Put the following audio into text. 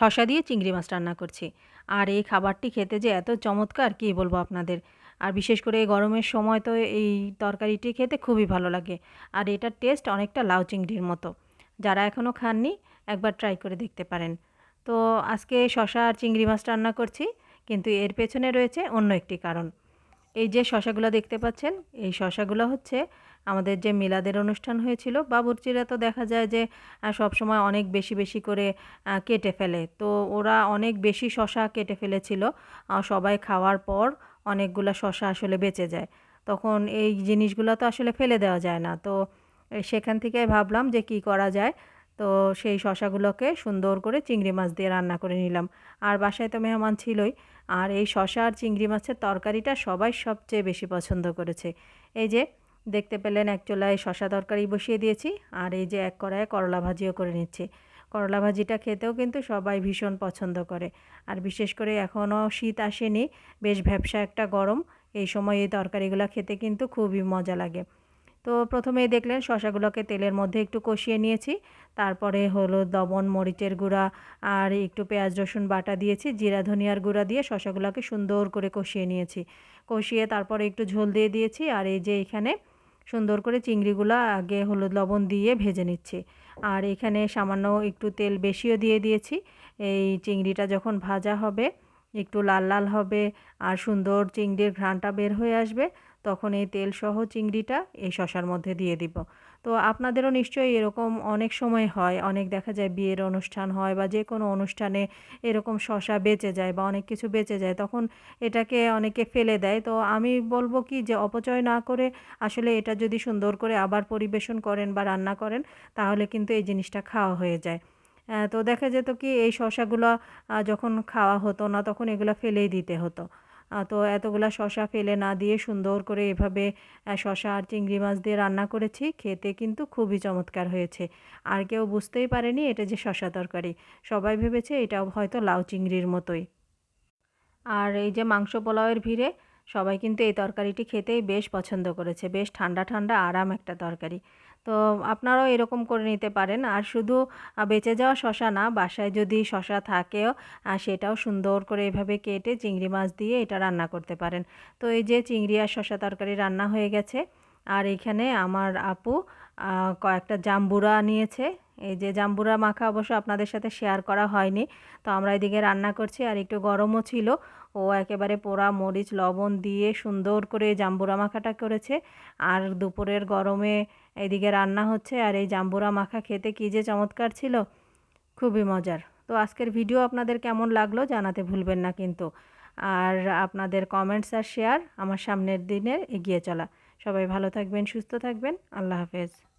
শশা দিয়ে চিংড়ি মাছ রান্না করছি। আর এই খাবারটি খেতে যে এত চমৎকার, কী বলব আপনাদের? আর বিশেষ করে গরমের সময় তো এই তরকারিটি খেতে খুবই ভালো লাগে। আর এটার টেস্ট অনেকটা লাউ চিংড়ির মতো। যারা এখনও খাননি, একবার ট্রাই করে দেখতে পারেন। তো আজকে শশা আর চিংড়ি মাছ রান্না করছি, কিন্তু এর পেছনে রয়েছে অন্য একটি কারণ। এই যে শশাগুলো দেখতে পাচ্ছেন, এই শশাগুলো হচ্ছে আমাদের যে মিলাদের অনুষ্ঠান হয়েছিল। বাবুর্চিরা তো দেখা যায় যে সব সময় অনেক বেশি বেশি করে কেটে ফেলে। তো ওরা অনেক বেশি শশা কেটে ফেলেছিল। সবাই খাওয়ার পর অনেকগুলো শশা আসলে বেঁচে যায়। তখন এই জিনিসগুলো তো আসলে ফেলে দেওয়া যায় না। তো সেখান থেকে ভাবলাম যে কি করা যায়। তো সেই শশাগুলোকে সুন্দর করে চিংড়ি মাছ দিয়ে রান্না করে নিলাম। আর বাসায় তো মেহমান ছিলই। আর এই শশা আর চিংড়ি মাছের তরকারিটা সবাই সবচেয়ে বেশি পছন্দ করেছে। এই যে, দেখতে পেলেন এক চোলায় শশা তরকারি বসিয়ে দিয়েছি। আর এই যে এক কড়ায় করলা ভাজিও করে নিচ্ছি। করলা ভাজিটা খেতেও কিন্তু সবাই ভীষণ পছন্দ করে। আর বিশেষ করে এখনও শীত আসেনি, বেশ ভ্যাবসা একটা গরম। এই সময় এই তরকারিগুলো খেতে কিন্তু খুবই মজা লাগে। তো প্রথমেই দেখলেন শশাগুলোকে তেলের মধ্যে একটু কষিয়ে নিয়েছি। তারপরে হলুদ লবণ মরিচের গুঁড়া আর একটু পেঁয়াজ, রসুন বাটা দিয়েছি। জিরা, ধনিয়ার গুঁড়া দিয়ে শশাগুলোকে সুন্দর করে কষিয়ে নিয়েছি। কষিয়ে তারপরে একটু ঝোল দিয়ে দিয়েছি আর এই যে এখানে সুন্দর করে চিংড়িগুলো আগে হলুদ, লবণ দিয়ে ভেজে নিচ্ছি। আর এখানে সামান্য একটু তেল বেশিও দিয়ে দিয়েছি। এই চিংড়িটা যখন ভাজা হবে একটু লাল লাল হবে আর সুন্দর চিংড়ির ঘ্রাণটা বের হয়ে আসবে, তখন এই তেলসহ চিংড়িটা এই শশার মধ্যে দিয়ে দিব। তো আপনাদেরও নিশ্চয়ই এরকম অনেক সময় হয়, অনেক দেখা যায় বিয়ের অনুষ্ঠান হয় বা যে কোনো অনুষ্ঠানে এরকম শশা বেঁচে যায় বা অনেক কিছু বেঁচে যায়, তখন এটাকে অনেকে ফেলে দেয়। তো আমি বলব কি যে অপচয় না করে আসলে এটা যদি সুন্দর করে আবার পরিবেশন করেন বা রান্না করেন, তাহলে কিন্তু এই জিনিসটা খাওয়া হয়ে যায়। তো দেখা যেত কি এই শশাগুলো যখন খাওয়া হতো না তখন এগুলো ফেলেই দিতে হতো। তো এতগুলা শশা ফেলে না দিয়ে সুন্দর করে এভাবে শশা আর চিংড়ি মাছ দিয়ে রান্না করেছি, খেতে কিন্তু খুবই চমৎকার হয়েছে। আর কেউ বুঝতেই পারেনি এটা যে শশা তরকারি। সবাই ভেবেছে এটাও হয়তো লাউ চিংড়ির মতোই। আর এই যে মাংস পোলাওয়ের ভিড়ে সবাই কিন্তু এই তরকারিটি খেতেই বেশ পছন্দ করেছে। বেশ ঠান্ডা ঠান্ডা আরাম একটা তরকারি। তো আপনারাও এরকম করে নিতে পারেন। আর শুধু বেঁচে যাওয়া শশা না, বাসায় যদি শশা থাকেও সেটাও সুন্দর করে এভাবে কেটে চিংড়ি মাছ দিয়ে এটা রান্না করতে পারেন। তো এই যে চিংড়ি আর শশা তরকারি রান্না হয়ে গেছে। আর এখানে আমার আপু কয়েকটা জাম্বুরা নিয়েছে। এই যে জাম্বুরা মাখা অবশ্য আপনাদের সাথে শেয়ার করা হয়নি। তো আমরা এদিকে রান্না করছি আর একটু গরমও ছিল। ও একেবারে পোড়া মরিচ, লবণ দিয়ে সুন্দর করে জাম্বুরা মাখাটা করেছে। আর দুপুরের গরমে এদিকে রান্না হচ্ছে আর এই জাম্বুরা মাখা খেতে কী যে চমৎকার ছিল, খুবই মজার। তো আজকের ভিডিও আপনাদের কেমন লাগল জানাতে ভুলবেন না কিন্তু। আর আপনাদের কমেন্টস আর শেয়ার আমার সামনের দিনের এগিয়ে চলা। সবাই ভালো থাকবেন, সুস্থ থাকবেন। আল্লাহ হাফেজ।